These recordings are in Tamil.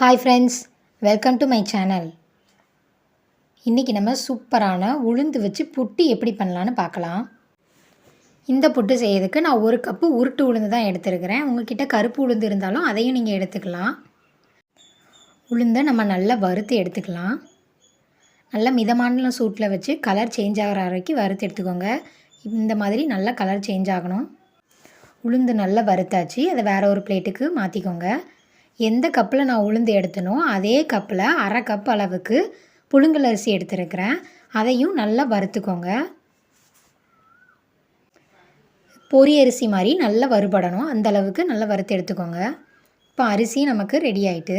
Hi friends welcome to my channel இன்றைக்கி நம்ம சூப்பரான உளுந்து வச்சு புட்டு எப்படி பண்ணலான்னு பார்க்கலாம். இந்த புட்டு செய்யறதுக்கு நான் ஒரு கப்பு உருட்டு உளுந்து தான் எடுத்துருக்கிறேன். உங்ககிட்ட கருப்பு உளுந்து இருந்தாலும் அதையும் நீங்கள் எடுத்துக்கலாம். உளுந்தை நம்ம நல்லா வறுத்து எடுத்துக்கலாம். நல்லா மிதமான சூட்டில் வச்சு கலர் சேஞ்ச் ஆகிற வரைக்கும் வறுத்து எடுத்துக்கோங்க. இந்த மாதிரி நல்லா கலர் சேஞ்ச் ஆகணும். உளுந்து நல்லா வறுத்தாச்சு. அதை வேறு ஒரு பிளேட்டுக்கு மாற்றிக்கோங்க எந்த கப்பில் நான் உளுந்து எடுத்தனோ அதே கப்பில் அரை கப் அளவுக்கு புழுங்கல் அரிசி எடுத்துருக்கிறேன். அதையும் நல்லா வறுத்துக்கோங்க. பொரி அரிசி மாதிரி நல்லா வறுபடணும். அந்த அளவுக்கு நல்லா வறுத்து எடுத்துக்கோங்க. இப்போ அரிசி நமக்கு ரெடி ஆயிட்டு.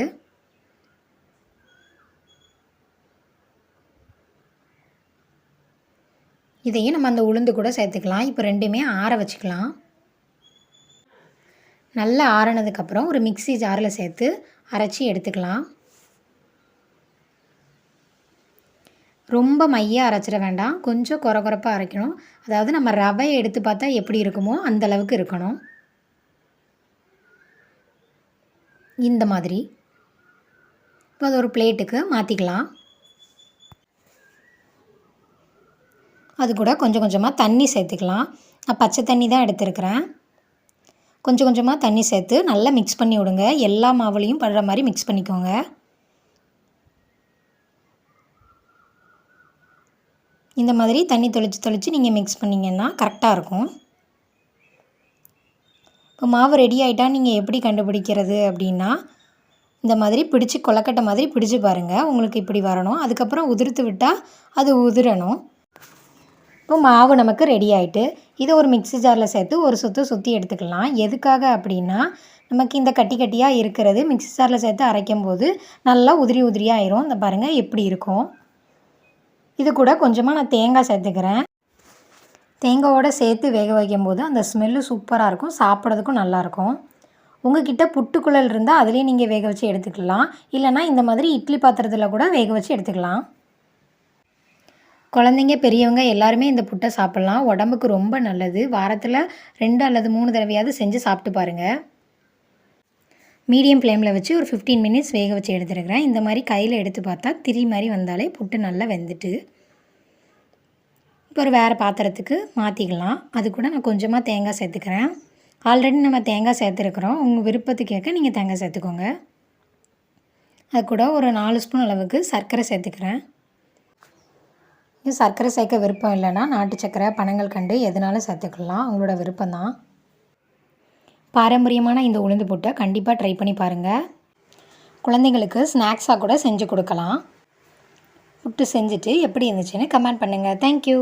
இதையும் நம்ம அந்த உளுந்து கூட சேர்த்துக்கலாம். இப்போ ரெண்டுமே ஆற வச்சுக்கலாம். நல்லா ஆறினதுக்கப்புறம் ஒரு மிக்ஸி ஜாரில் சேர்த்து அரைச்சி எடுத்துக்கலாம். ரொம்ப மையாக அரைச்சிட வேண்டாம். கொஞ்சம் குறை குறைப்பாக அரைக்கணும். அதாவது நம்ம ரவையை எடுத்து பார்த்தா எப்படி இருக்குமோ அந்த அளவுக்கு இருக்கணும். இந்த மாதிரி. இப்போ அது ஒரு பிளேட்டுக்கு மாற்றிக்கலாம் அது கூட கொஞ்சம் கொஞ்சமாக தண்ணி சேர்த்துக்கலாம். நான் பச்சை தண்ணி தான் எடுத்துருக்கிறேன். கொஞ்சம் கொஞ்சமாக தண்ணி சேர்த்து நல்லா மிக்ஸ் பண்ணி விடுங்க. எல்லா மாவுலையும் படுற மாதிரி மிக்ஸ் பண்ணிக்கோங்க. இந்த மாதிரி தண்ணி தொளிச்சு தொளிச்சு நீங்கள் மிக்ஸ் பண்ணிங்கன்னா கரெக்டாக இருக்கும். இப்போ மாவு ரெடி ஆகிட்டால் நீங்கள் எப்படி கண்டுபிடிக்கிறது அப்படின்னா இந்த மாதிரி பிடிச்சி கொலக்கட்டை மாதிரி பிடிச்சி பாருங்கள் உங்களுக்கு இப்படி வரணும். அதுக்கப்புறம் உதிர்த்து விட்டால் அது உதிரணும். இப்போ மாவு நமக்கு ரெடி ஆகிட்டு இதை ஒரு மிக்ஸி ஜாரில் சேர்த்து ஒரு சுற்று சுற்றி எடுத்துக்கலாம். எதுக்காக அப்படின்னா நமக்கு இந்த கட்டி கட்டியாக இருக்கிறது மிக்ஸி ஜாரில் சேர்த்து அரைக்கும் போது நல்லா உதிரி உதிரியாக ஆயிரும். இந்த பாருங்கள் எப்படி இருக்கும்? இது கூட கொஞ்சமாக நான் தேங்காய் சேர்த்துக்கிறேன். தேங்காயோடு சேர்த்து வேக வைக்கும்போது அந்த ஸ்மெல்லு சூப்பராக இருக்கும். சாப்பிட்றதுக்கும் நல்லாயிருக்கும் உங்ககிட்ட புட்டுக்குழல் இருந்தால் அதுலேயும் நீங்கள் வேக வச்சு எடுத்துக்கலாம். இல்லைனா இந்த மாதிரி இட்லி பாத்திரத்தில் கூட வேக வச்சு எடுத்துக்கலாம். குழந்தைங்க பெரியவங்க எல்லாருமே இந்த புட்டை சாப்பிட்லாம். உடம்புக்கு ரொம்ப நல்லது. வாரத்தில் ரெண்டு அல்லது மூணு தடவையாவது செஞ்சு சாப்பிட்டு பாருங்கள் மீடியம் ஃப்ளேமில் வச்சு ஒரு ஃபிஃப்டீன் மினிட்ஸ் வேக வச்சு எடுத்துருக்கிறேன். இந்த மாதிரி கையில் எடுத்து பார்த்தா திரி மாதிரி வந்தாலே புட்டு நல்லா வெந்துட்டு இப்போ ஒரு வேறு பாத்திரத்துக்கு மாற்றிக்கலாம் அது கூட நான் கொஞ்சமாக தேங்காய் சேர்த்துக்கிறேன். ஆல்ரெடி நம்ம தேங்காய் சேர்த்துருக்குறோம். உங்கள் விருப்பத்துக்கு கேட்க நீங்கள் தேங்காய் சேர்த்துக்கோங்க. அது கூட ஒரு நாலு ஸ்பூன் அளவுக்கு சர்க்கரை சேர்த்துக்கிறேன். சர்க்கரை சேர்க்க விருப்பம் இல்லைன்னா நாட்டு சர்க்கரை பனங்கள் கண்டு எதுனாலும் சேர்த்துக்கலாம். உங்களோட விருப்பம் தான் பாரம்பரியமான இந்த உளுந்து புட்டை கண்டிப்பாக ட்ரை பண்ணி பாருங்கள் குழந்தைங்களுக்கு ஸ்நாக்ஸாக கூட செஞ்சு கொடுக்கலாம். புட்டு செஞ்சுட்டு எப்படி இருந்துச்சுன்னு கமெண்ட் பண்ணுங்கள் தேங்க்யூ